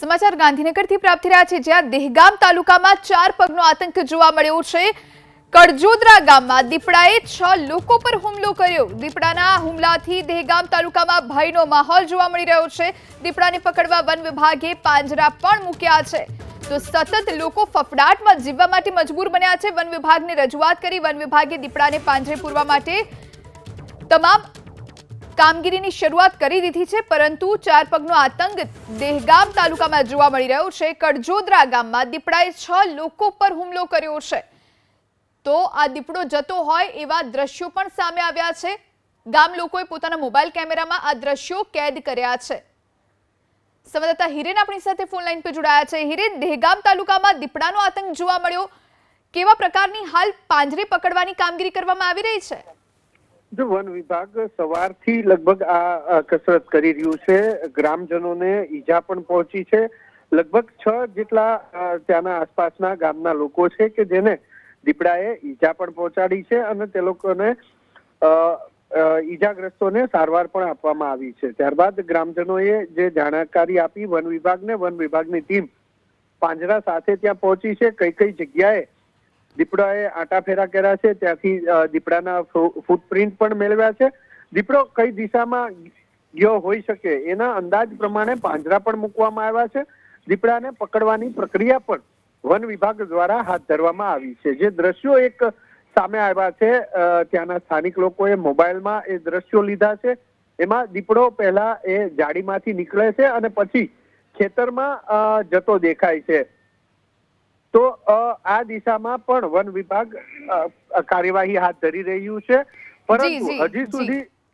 સમાચાર ગાંધીનગરથી પ્રાપ્ત રહ્યા છે, જ્યાં દહેગામ તાલુકામાં ચાર પગનો આતંક જોવા મળ્યો છે. કડજોદરા ગામમાં દીપડાએ છ લોકો પર હુમલો કર્યો. દીપડાના હુમલાથી દહેગામ તાલુકામાં ભયનો માહોલ જોવા મળી રહ્યો છે. દીપડાને પકડવા વન વિભાગે પાંજરા પણ મૂક્યા છે. તો સતત લોકો ફફડાટમાં જીવવા માટે મજબૂર બન્યા છે. વન વિભાગને રજૂઆત કરી વન વિભાગે દીપડાને પાંજરે પૂરવા માટે તમામ કામગીરીની શરૂઆત કરી દીધી છે, પરંતુ ચાર પગનો આતંક દેહગામ તાલુકામાં જોવા મળી રહ્યો છે. કડજોદરા ગામમાં દીપડાએ છ લોકો પર હુમલો કર્યો છે. તો આ દીપડો જતો હોય એવા દ્રશ્યો પણ સામે આવ્યા છે. ગામ લોકોએ પોતાના મોબાઈલ કેમેરામાં આ દ્રશ્યો કેદ કર્યા છે. સંવાદદાતા હિરેન આપણી સાથે ફોન લાઈન પર જોડાયા છે. હિરેન, દેહગામ તાલુકામાં દીપડાનો આતંક જોવા મળ્યો. કેવા પ્રકારની હાલ પાંજરે પકડવાની કામગીરી કરવામાં આવી રહી છે? જો વન વિભાગ સવારથી લગભગ આ કસરત કરી રહ્યું છે. ગ્રામજનોને ઈજા પણ પહોંચી છે. લગભગ છ જેટલા ત્યાંના આસપાસના ગામના લોકો છે કે જેને દીપડાએ ઈજા પણ પહોંચાડી છે અને તે લોકોને ઈજાગ્રસ્તોને સારવાર પણ આપવામાં આવી છે. ત્યારબાદ ગ્રામજનોએ જે જાણકારી આપી, વન વિભાગને વન વિભાગની ટીમ પાંજરા સાથે ત્યાં પહોંચી છે. કઈ કઈ જગ્યાએ દીપડાએ આટા ફેરા કર્યા છે. ત્યાંથી દીપડાના ફૂટપ્રિન્ટ પણ મેળવ્યા છે. દીપડો કઈ દિશામાં ગયો હોઈ શકે એના અંદાજ પ્રમાણે પાંજરા પણ મૂકવામાં આવ્યા છે. દીપડાને પકડવાની પ્રક્રિયા પણ વન વિભાગ દ્વારા હાથ ધરવામાં આવી છે. જે દ્રશ્યો એક સામે આવ્યા છે ત્યાંના સ્થાનિક લોકોએ મોબાઈલમાં એ દ્રશ્યો લીધા છે. એમાં દીપડો પહેલા એ જાડીમાંથી નીકળે છે અને પછી ખેતરમાં જતો દેખાય છે. તો આ દિશામાં પણ વન વિભાગ કાર્યવાહી હાથ ધરી રહ્યું છે. પરંતુ હજી સુધી